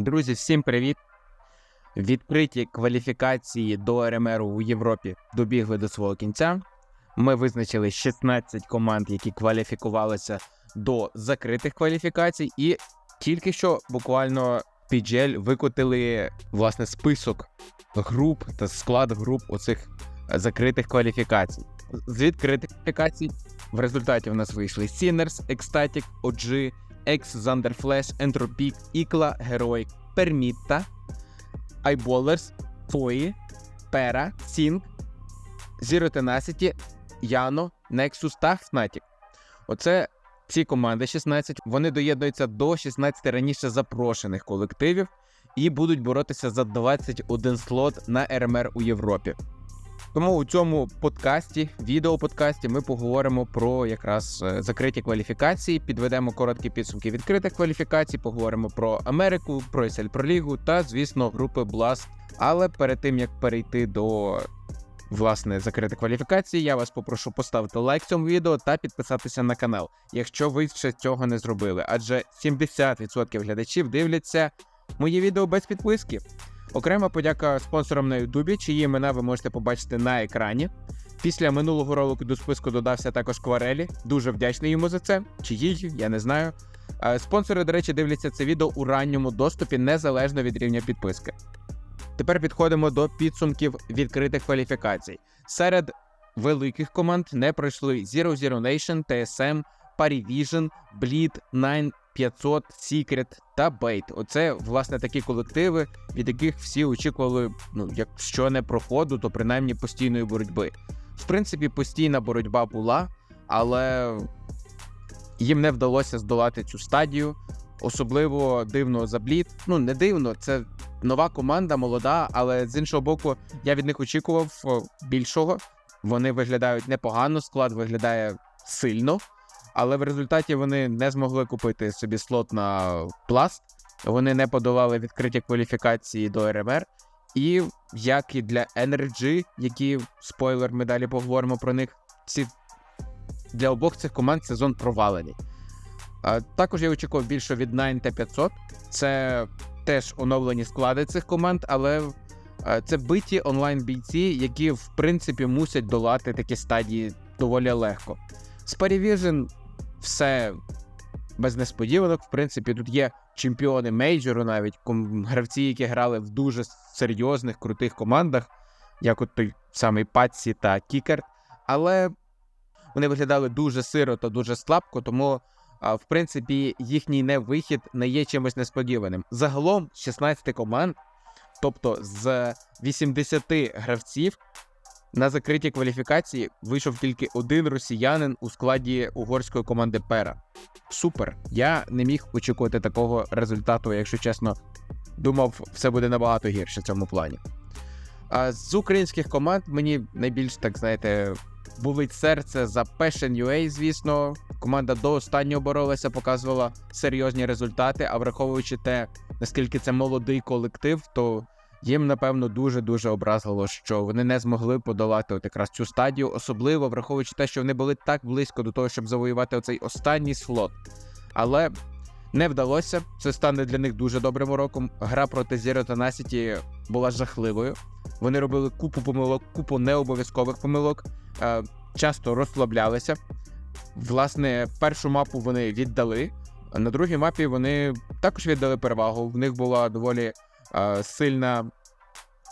Друзі, всім привіт! Відкриті кваліфікації до РМР у Європі добігли до свого кінця. Ми визначили 16 команд, які кваліфікувалися до закритих кваліфікацій, і тільки що буквально PGL викотили власне список груп та склад груп оцих закритих кваліфікацій. З відкритих кваліфікацій в результаті в нас вийшли Sinners, Ecstatic, OG, X, Thunderflash, Entropic, Ікла, Heroic, Permitta, Eyeballers, Фої, Пера, Sync, Zero Tenacity, Яно, Nexus та Fnatic. Оце ці команди 16. Вони доєднуються до 16 раніше запрошених колективів і будуть боротися за 21 слот на РМР у Європі. Тому у цьому подкасті, відеоподкасті, ми поговоримо про якраз е, закриті кваліфікації, підведемо короткі підсумки відкритих кваліфікацій, поговоримо про Америку, про ESL Pro Лігу та, звісно, групи Blast. Але перед тим як перейти до власне закритих кваліфікацій, я вас попрошу поставити лайк цьому відео та підписатися на канал, якщо ви ще цього не зробили. Адже 70% глядачів дивляться мої відео без підписки. Окрема подяка спонсорам на Ютубі, чиї імена ви можете побачити на екрані. Після минулого ролику до списку додався також Кварелі. Дуже вдячний йому за це. Чи їй, я не знаю. Е, Спонсори, до речі, дивляться це відео у ранньому доступі незалежно від рівня підписки. Тепер підходимо до підсумків відкритих кваліфікацій. Серед великих команд не пройшли Zero Zero Nation, TSM, Parivision, Bleed, Nine, 500, Secret та Bait. Оце власне такі колективи, від яких всі очікували, ну якщо не проходу, то принаймні постійної боротьби. В принципі, постійна боротьба була, але їм не вдалося здолати цю стадію. Особливо дивно за Блід. Ну не дивно, це нова команда, молода, але з іншого боку, я від них очікував більшого. Вони виглядають непогано, склад виглядає сильно, але в результаті вони не змогли купити собі слот на пласт. Вони не подолали відкриті кваліфікації до РМР. І як і для NRG, які спойлер, ми далі поговоримо про них. Ці для обох цих команд сезон провалений. А, також я очікував більше від Nine та 500. Це теж оновлені склади цих команд, але це биті онлайн бійці, які в принципі мусять долати такі стадії доволі легко. З Parivision все без несподіванок. В принципі, тут є чемпіони мейджору, навіть гравці, які грали в дуже серйозних крутих командах, як от той самий Патсі та Кікер. Але вони виглядали дуже сиро та дуже слабко, тому. В принципі, їхній невихід не є чимось несподіваним. Загалом 16 команд, тобто з 80 гравців, на закритій кваліфікації вийшов тільки один росіянин у складі угорської команди Пера. Супер! Я не міг очікувати такого результату, якщо чесно, думав, все буде набагато гірше в цьому плані. А з українських команд мені найбільш так знаєте. Болить серце за Passion UA, звісно. Команда до останнього боролася, показувала серйозні результати. А враховуючи те, наскільки це молодий колектив, то їм напевно дуже дуже образило, що вони не змогли подолати от якраз цю стадію, особливо враховуючи те, що вони були так близько до того, щоб завоювати оцей останній слот. Але не вдалося. Це стане для них дуже добрим уроком. Гра проти Zero Tenacity була жахливою. Вони робили купу помилок, купу необов'язкових помилок, е, часто розслаблялися. Власне, першу мапу вони віддали. На другій мапі вони також віддали перевагу. В них була доволі сильна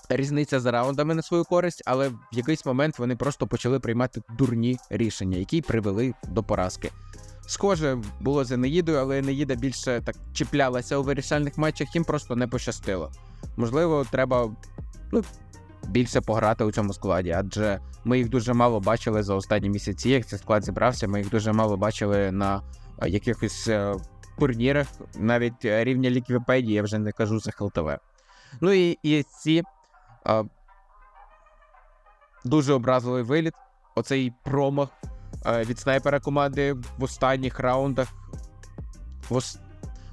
різниця за раундами на свою користь, але в якийсь момент вони просто почали приймати дурні рішення, які привели до поразки. Схоже, було з Енеїдою, але Енеїда більше так чіплялася у вирішальних матчах, їм просто не пощастило. Можливо, треба ну, більше пограти у цьому складі, адже ми їх дуже мало бачили за останні місяці, як цей склад зібрався. Ми їх дуже мало бачили на якихось е, турнірах, навіть е, рівня Ліквіпедії, я вже не кажу за ХЛТВ. Ну і, ці е, дуже образливий виліт. Оцей промах е, від снайпера команди в останніх раундах. В ос...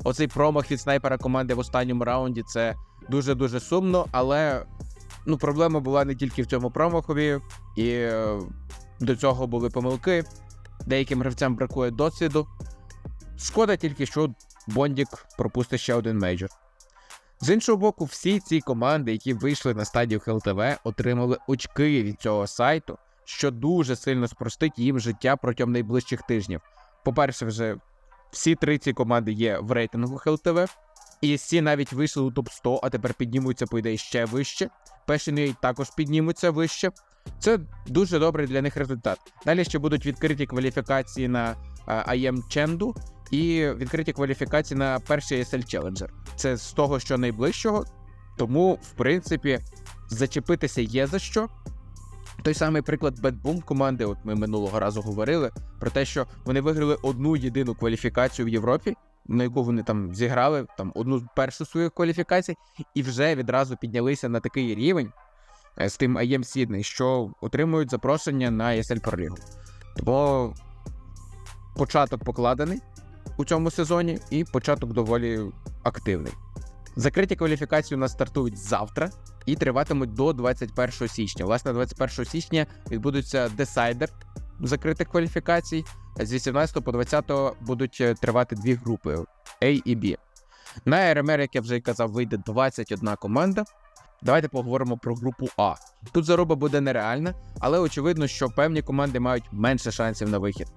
Оцей промах від снайпера команди в останньому раунді це дуже-дуже сумно, але ну, проблема була не тільки в цьому промахові, і е, до цього були помилки. Деяким гравцям бракує досвіду. Шкода тільки, що Бондік пропустить ще один мейджор. З іншого боку, всі ці команди, які вийшли на стадію ХЛТВ, отримали очки від цього сайту, що дуже сильно спростить їм життя протягом найближчих тижнів. По-перше, вже всі три ці команди є в рейтингу ХЛТВ. ESC навіть вийшли у топ 100, а тепер піднімуться, по ідеї, ще вище. UA також піднімуться вище. Це дуже добрий для них результат. Далі ще будуть відкриті кваліфікації на а, IM Chengdu і відкриті кваліфікації на перший ESL Challenger. Це з того, що найближчого. Тому, в принципі, зачепитися є за що. Той самий приклад Boom команди, от ми минулого разу говорили про те, що вони виграли одну єдину кваліфікацію в Європі, на яку вони там зіграли там одну з першу своїх кваліфікацій, і вже відразу піднялися на такий рівень е, з тим IM Sydney, що отримують запрошення на ESL Pro League. Тому початок покладений у цьому сезоні, і початок доволі активний. Закриті кваліфікації у нас стартують завтра і триватимуть до 21 січня. Власне, 21 січня відбудуться десайдер закритих кваліфікацій. З 18 по 20 будуть е, тривати дві групи A і B. На РМР, як я вже казав, вийде 21 команда. Давайте поговоримо про групу А. Тут заруба буде нереальна, але очевидно, що певні команди мають менше шансів на вихід.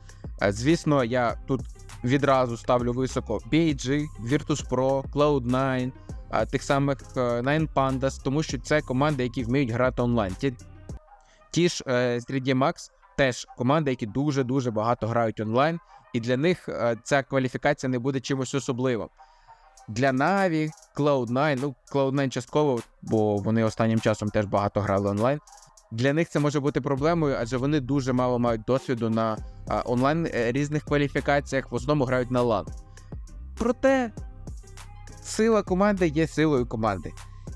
Е, Звісно, я тут відразу ставлю високо BG, Virtus.pro, Cloud9, тих самих е, Nine Pandas, тому що це команди, які вміють грати онлайн. Ті, ті ж е, 3D Max теж команди, які дуже-дуже багато грають онлайн, і для них е, ця кваліфікація не буде чимось особливим. Для Na'Vi, Cloud9, ну Cloud9 частково, бо вони останнім часом теж багато грали онлайн. Для них це може бути проблемою, адже вони дуже мало мають досвіду на онлайн е, різних кваліфікаціях, в основному грають на LAN. Проте сила команди є силою команди.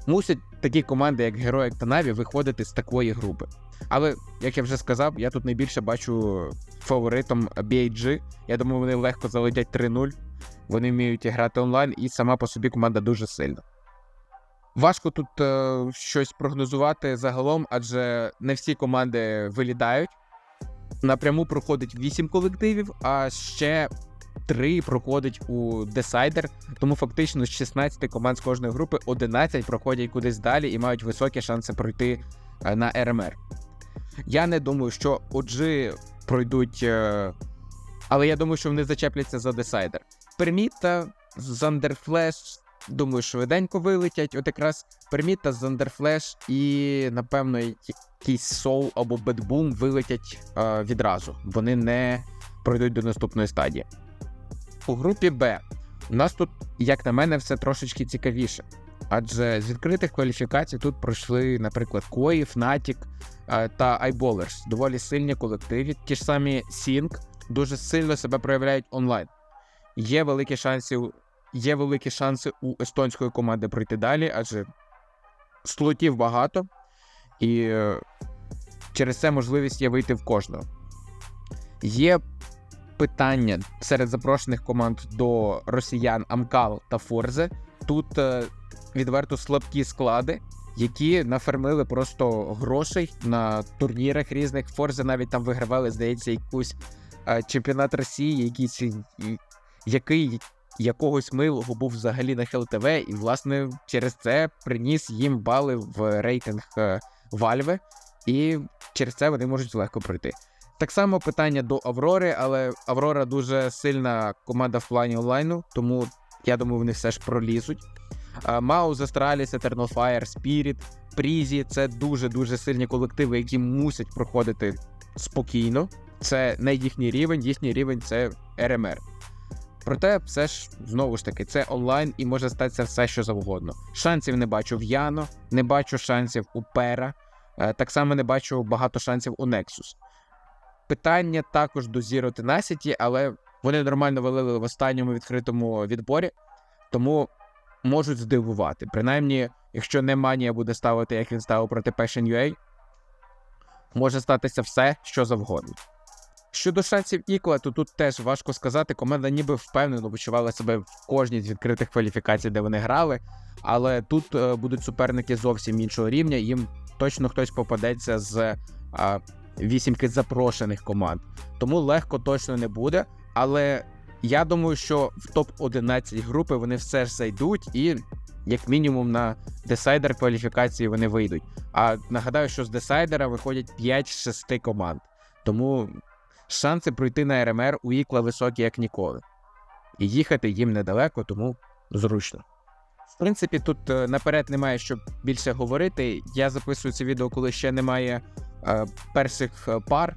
Мусять такі команди, як Героїк та Наві, виходити з такої групи. Але, як я вже сказав, я тут найбільше бачу фаворитом BAG. Я думаю, вони легко залетять 3-0. Вони вміють грати онлайн, і сама по собі команда дуже сильна. Важко тут е, щось прогнозувати загалом, адже не всі команди вилітають. Напряму проходить 8 колективів, а ще 3 проходить у десайдер. Тому фактично з 16 команд з кожної групи 11 проходять кудись далі і мають високі шанси пройти е, на РМР. Я не думаю, що OG пройдуть, е, але я думаю, що вони зачепляться за десайдер. Перміта, Зандерфлеш, думаю, швиденько вилетять. От якраз Перміта, Зандерфлеш і, напевно, якийсь Соул або Бедбум вилетять е, відразу. Вони не пройдуть до наступної стадії. У групі Б у нас тут, як на мене, все трошечки цікавіше. Адже з відкритих кваліфікацій тут пройшли, наприклад, Кої, Fnatic е, та iBallers. Доволі сильні колективи. Ті ж самі Sync дуже сильно себе проявляють онлайн. Є великі шанси, є великі шанси у естонської команди пройти далі, адже слотів багато, і е, через це можливість є вийти в кожного. Є питання серед запрошених команд до росіян Амкал та Форзе. Тут е, відверто слабкі склади, які нафермили просто грошей на турнірах різних. Форзе навіть там вигравали, здається, якусь е, чемпіонат Росії, якийсь, який якогось милого був взагалі на ХЛТВ, і, власне, через це приніс їм бали в рейтинг е, Valve, і через це вони можуть легко пройти. Так само питання до Аврори, але Аврора дуже сильна команда в плані онлайну, тому я думаю, вони все ж пролізуть. Маус, Астраліс, Eternal Fire, Spirit, Прізі це дуже-дуже сильні колективи, які мусять проходити спокійно. Це не їхній рівень, їхній рівень це РМР. Проте, все ж знову ж таки, це онлайн і може статися все, що завгодно. Шансів не бачу в Яно, не бачу шансів у Пера, е, так само не бачу багато шансів у Nexus. Питання також до Zero Tenacity, але вони нормально валили в останньому відкритому відборі, тому можуть здивувати. Принаймні, якщо не Манія буде ставити, як він ставив проти Passion UA, може статися все, що завгодно. Щодо шансів Ікла, то тут теж важко сказати. Команда ніби впевнено почувала себе в кожній з відкритих кваліфікацій, де вони грали. Але тут е, будуть суперники зовсім іншого рівня. Їм точно хтось попадеться з а, вісімки запрошених команд. Тому легко точно не буде. Але я думаю, що в топ-11 групи вони все ж зайдуть і як мінімум на десайдер кваліфікації вони вийдуть. А нагадаю, що з десайдера виходять 5 з 6 команд. Тому шанси пройти на РМР у Ікла високі, як ніколи. І їхати їм недалеко, тому зручно. В принципі, тут е, наперед немає що більше говорити. Я записую це відео, коли ще немає е, перших е, пар,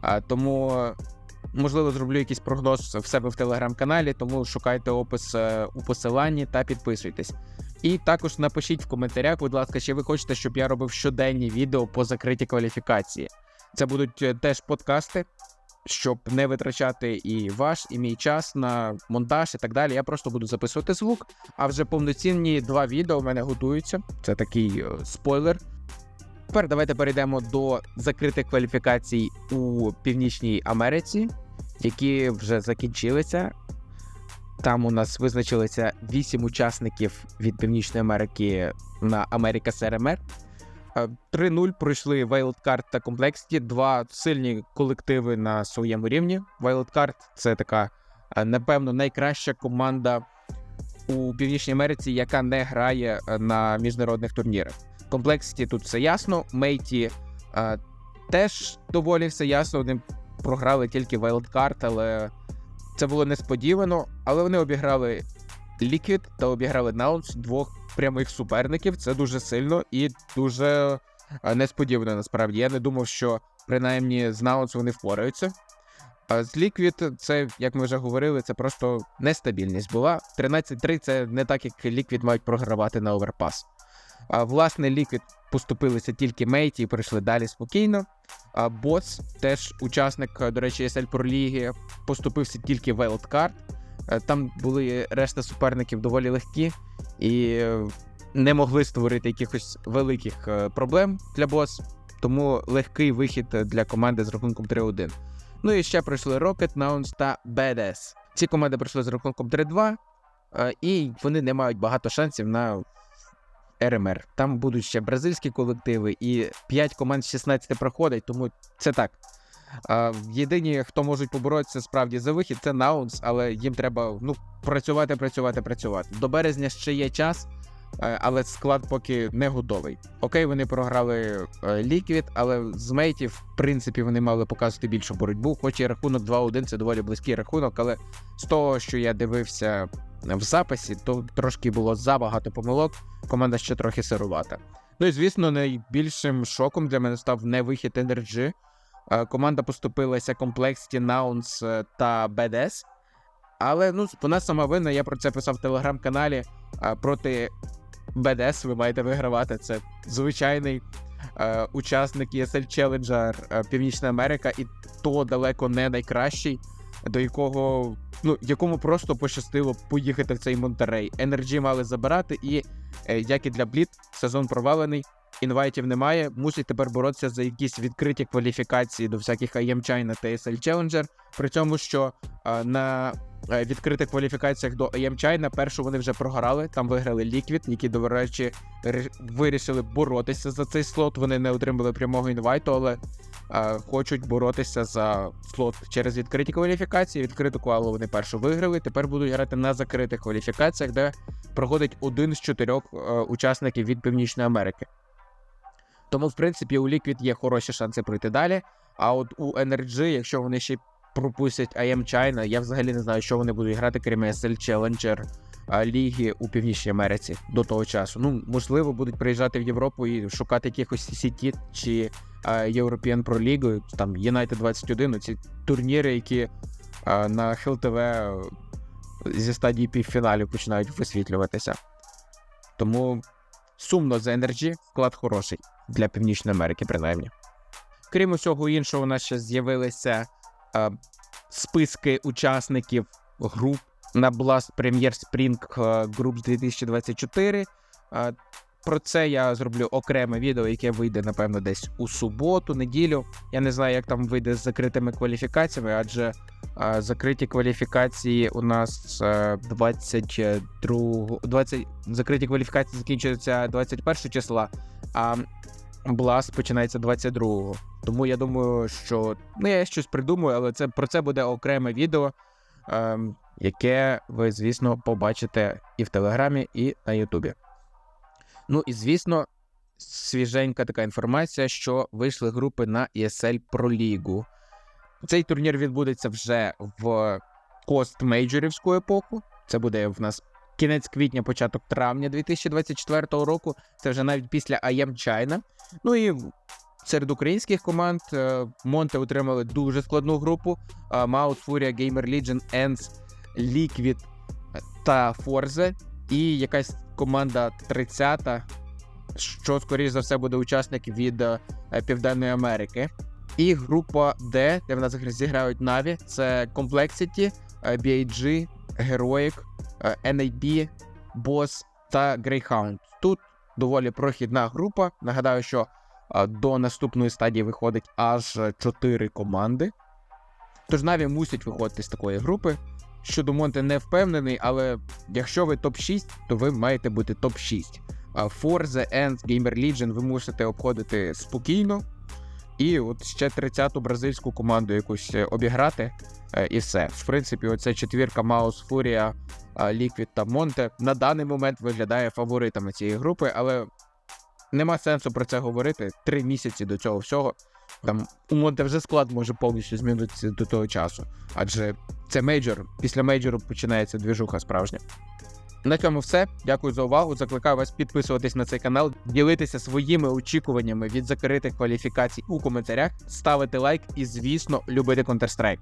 а, тому е, можливо зроблю якийсь прогноз в себе в телеграм-каналі, тому шукайте опис е, у посиланні та підписуйтесь. І також напишіть в коментарях, будь ласка, чи ви хочете, щоб я робив щоденні відео по закритій кваліфікації. Це будуть е, теж подкасти, щоб не витрачати і ваш, і мій час на монтаж і так далі. Я просто буду записувати звук. А вже повноцінні два відео в мене готуються. Це такий е, спойлер. Тепер давайте перейдемо до закритих кваліфікацій у Північній Америці, які вже закінчилися. Там у нас визначилися 8 учасників від Північної Америки на Америка СРМР. Е, 3-0 пройшли Wildcard та Complexity, два сильні колективи на своєму рівні. Wildcard — це така, е, напевно, найкраща команда у Північній Америці, яка не грає е, на міжнародних турнірах. Complexity тут все ясно. Мейті е, теж доволі все ясно. Вони програли тільки Wildcard, але це було несподівано. Але вони обіграли Liquid та обіграли Nouns, двох прямих суперників. Це дуже сильно і дуже е, несподівано. Насправді я не думав, що принаймні з Nouns вони впораються. А з Liquid це, як ми вже говорили, це просто нестабільність була. 13-3 це не так, як Liquid мають програвати на оверпас. А, власне, Liquid поступилися тільки Мейті і пройшли далі спокійно. А Боц, теж учасник, е, до речі, SL Pro Ліги, поступився тільки Wildcard. Е, Там були решта суперників доволі легкі і не могли створити якихось великих е, проблем для Боц, тому легкий вихід для команди з рахунком 3-1. Ну і ще пройшли Rocket, Nouns та BDS. Ці команди пройшли з рахунком 3-2, е, і вони не мають багато шансів на РМР. Там будуть ще бразильські колективи, і 5 команд з 16 проходять, тому це так. Єдині, хто можуть поборотися справді за вихід, це Наунс, але їм треба ну, працювати, працювати, працювати. До березня ще є час, е, але склад поки не готовий. Окей, вони програли е, Ліквід, але з мейтів, в принципі, вони мали показувати більшу боротьбу. Хоч і рахунок 2-1 це доволі близький рахунок, але з того, що я дивився в записі, то трошки було забагато помилок. Команда ще трохи сирувата. Ну і звісно, найбільшим шоком для мене став не вихід NRG. Е, Команда поступилася Complexity, Nouns е, та BDS. Але ну, вона сама винна, я про це писав в телеграм-каналі. Е, Проти BDS ви маєте вигравати. Це звичайний е, учасник ESL Challenger е, Північна Америка, і то далеко не найкращий, до якого, ну, якому просто пощастило поїхати в цей Монтерей. Energy мали забирати, і е, як і для Бліт, сезон провалений. Інвайтів немає, мусить тепер боротися за якісь відкриті кваліфікації до всяких IM China та SL Challenger. При цьому, що е, на е, відкритих кваліфікаціях до IM China першу вони вже програли. Там виграли Liquid, які, до речі, вирішили боротися за цей слот. Вони не отримали прямого інвайту, але е, хочуть боротися за слот через відкриті кваліфікації. Відкриту квалу вони першу виграли. Тепер будуть грати на закритих кваліфікаціях, де проходить один з чотирьох учасників від Північної Америки. Тому, в принципі, у Liquid є хороші шанси пройти далі. А от у NRG, якщо вони ще пропустять IM China, я взагалі не знаю, що вони будуть грати, крім SL Challenger ліги у Північній Америці до того часу. Ну, можливо, будуть приїжджати в Європу і шукати якихось CCT чи European Pro League, там United 21, ці турніри, які на Hill TV зі стадії півфіналів починають висвітлюватися. Тому сумно за Energy, вклад хороший для Північної Америки, принаймні. Крім усього іншого, у нас ще з'явилися е, списки учасників груп на Blast Premier Spring е, Groups 2024. Е, про це я зроблю окреме відео, яке вийде, напевно, десь у суботу, неділю. Я не знаю, як там вийде з закритими кваліфікаціями, адже е, закриті кваліфікації у нас е, 22 20, закриті кваліфікації закінчуються 21 числа, а Blast починається 22-го. Тому я думаю, що ну я щось придумаю, але це про це буде окреме відео, ем, яке ви, звісно, побачите і в Телеграмі, і на Ютубі. Ну і звісно, свіженька така інформація, що вийшли групи на ESL Pro Лігу. Цей турнір відбудеться вже в постмейджорівську епоху. Це буде в нас кінець квітня, початок травня 2024 року. Це вже навіть після IM China. Ну і серед українських команд е, Монте отримали дуже складну групу. Маус, Фурія, Gamer Legion, Ends, Liquid та Forze. І якась команда 30-та, що, скоріш за все, буде учасник від е, Південної Америки. І група D, де в нас зіграють Na'Vi, це Complexity, е, BIG, Heroic, NAB, Boss та Greyhound. Тут доволі прохідна група. Нагадаю, що е, до наступної стадії виходить аж 4 команди. Тож Na'Vi мусять виходити з такої групи. Щодо Монте не впевнений, але якщо ви топ-6, то ви маєте бути топ-6. А Forza, Ends, Gamer Legion ви мусите обходити спокійно. І от ще 30-ту бразильську команду якусь е, обіграти, е, і все. В принципі, оця четвірка Маус, Фурія, Ліквід та Монте на даний момент виглядає фаворитами цієї групи, але нема сенсу про це говорити. Три місяці до цього всього. Там у Монте вже склад може повністю змінитися до того часу. Адже це мейджор. Після мейджору починається двіжуха справжня. На цьому все. Дякую за увагу. Закликаю вас підписуватись на цей канал, ділитися своїми очікуваннями від закритих кваліфікацій у коментарях, ставити лайк і, звісно, любити Counter-Strike.